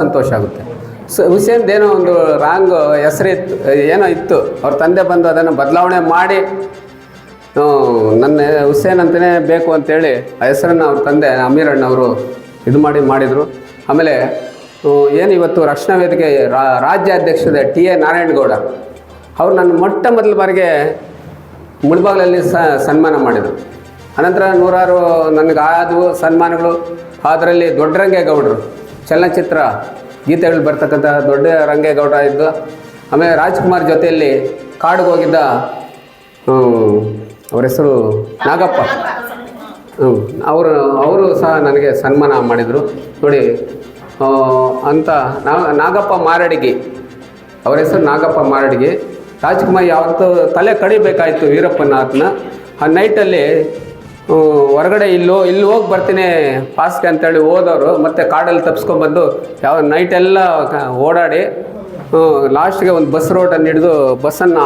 ಸಂತೋಷ ಆಗುತ್ತೆ. ಸೊ, ಹುಸೇನ್ದು ಏನೋ ಒಂದು ರಾಂಗ್ ಹೆಸರಿತ್ತು ಏನೋ ಇತ್ತು. ಅವ್ರ ತಂದೆ ಬಂದು ಅದನ್ನು ಬದಲಾವಣೆ ಮಾಡಿ ನನ್ನ ಹುಸೇನ್ ಅಂತಲೇ ಬೇಕು ಅಂತೇಳಿ ಆ ಹೆಸರನ್ನು ಅವ್ರ ತಂದೆ ಅಮೀರ್ ಅಣ್ಣವರು ಇದು ಮಾಡಿ ಮಾಡಿದರು. ಆಮೇಲೆ ಏನು ಇವತ್ತು ರಕ್ಷಣಾ ವೇದಿಕೆ ರಾಜ್ಯಾಧ್ಯಕ್ಷದ ಟಿ ಎ ನಾರಾಯಣಗೌಡ, ಅವ್ರು ನನ್ನ ಮೊಟ್ಟ ಮೊದಲ ಬಾರಿಗೆ ಮುಳುಬಾಗ್ಲಲ್ಲಿ ಸನ್ಮಾನ ಮಾಡಿದರು. ಅನಂತರ ನೂರಾರು ನನಗೆ ಆದವು ಸನ್ಮಾನಗಳು, ಅದರಲ್ಲಿ ದೊಡ್ಡರಂಗೇಗೌಡರು. ಚಲನಚಿತ್ರ ಗೀತೆಗಳು ಬರ್ತಕ್ಕಂಥ ದೊಡ್ಡ ರಂಗೇಗೌಡ ಇದ್ದು, ಆಮೇಲೆ ರಾಜ್ಕುಮಾರ್ ಜೊತೆಯಲ್ಲಿ ಕಾಡಿಗೆ ಹೋಗಿದ್ದ ಅವರ ಹೆಸರು ನಾಗಪ್ಪ. ಹ್ಞೂ ಅವರು ಅವರು ಸಹ ನನಗೆ ಸನ್ಮಾನ ಮಾಡಿದರು. ನೋಡಿ ಅಂತ ನಾಗಪ್ಪ ಮಾರಡಿಗೆ, ಅವರ ಹೆಸರು ನಾಗಪ್ಪ ಮಾರಡಿಗೆ. ರಾಜ್ಕುಮಾರ್ ಯಾವತ್ತೂ ತಲೆ ಕಡಿಬೇಕಾಯ್ತು ವೀರಪ್ಪನಾಥ್ನ ಆ ನೈಟಲ್ಲಿ ಹೊರಗಡೆ ಇಲ್ಲೋ ಇಲ್ಲಿ ಹೋಗಿ ಬರ್ತೀನಿ ಫಾಸ್ಟ್ಗೆ ಅಂತೇಳಿ ಹೋದವರು ಮತ್ತೆ ಕಾಡಲ್ಲಿ ತಪ್ಸ್ಕೊಂಡ್ಬಂದು ಯಾವ ನೈಟೆಲ್ಲ ಓಡಾಡಿ ಲಾಸ್ಟ್ಗೆ ಒಂದು ಬಸ್ ರೋಟನ್ನು ಹಿಡಿದು ಬಸ್ಸನ್ನು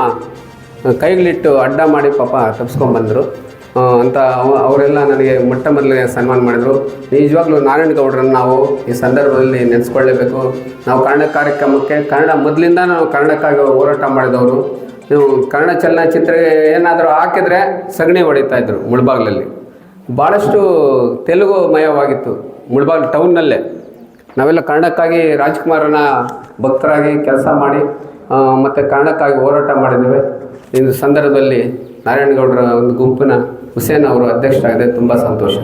ಕೈಗಳಿಟ್ಟು ಅಡ್ಡ ಮಾಡಿ ಪಾಪ ತಪ್ಸ್ಕೊಂಬಂದರು ಆ, ಅಂತ ಅವರೆಲ್ಲ ನನಗೆ ಮೊಟ್ಟ ಮೊದಲನೇ ಸನ್ಮಾನ ಮಾಡಿದರು. ನಿಜವಾಗ್ಲೂ ನಾರಾಯಣ ಗೌಡರನ್ನು ನಾವು ಈ ಸಂದರ್ಭದಲ್ಲಿ ನೆನೆಸ್ಕೊಳ್ಳೇಬೇಕು. ನಾವು ಕನ್ನಡ ಕಾರ್ಯಕ್ರಮಕ್ಕೆ, ಕನ್ನಡ ಮೊದಲಿಂದ ನಾವು ಕನ್ನಡಕ್ಕಾಗಿ ಹೋರಾಟ ಮಾಡಿದವರು. ನೀವು ಕನ್ನಡ ಚಲನಚಿತ್ರ ಏನಾದರೂ ಹಾಕಿದರೆ ಸಗಣಿ ಹೊಡಿತಾ ಇದ್ರು ಮುಳ್ಬಾಗ್ಲಲ್ಲಿ. ಭಾಳಷ್ಟು ತೆಲುಗು ಮಯವಾಗಿತ್ತು ಮುಳ್ಬಾಗ್ಲು ಟೌನ್ನಲ್ಲೇ. ನಾವೆಲ್ಲ ಕನ್ನಡಕ್ಕಾಗಿ ರಾಜ್ಕುಮಾರನ ಭಕ್ತರಾಗಿ ಕೆಲಸ ಮಾಡಿ ಮತ್ತು ಕನ್ನಡಕ್ಕಾಗಿ ಹೋರಾಟ ಮಾಡಿದ್ದೇವೆ. ಇಂದು ಸಂದರ್ಭದಲ್ಲಿ ನಾರಾಯಣಗೌಡರ ಒಂದು ಗುಂಪಿನ ಹುಸೇನ್ ಅವರು ಅಧ್ಯಕ್ಷರಾಗಿದೆ ತುಂಬ ಸಂತೋಷ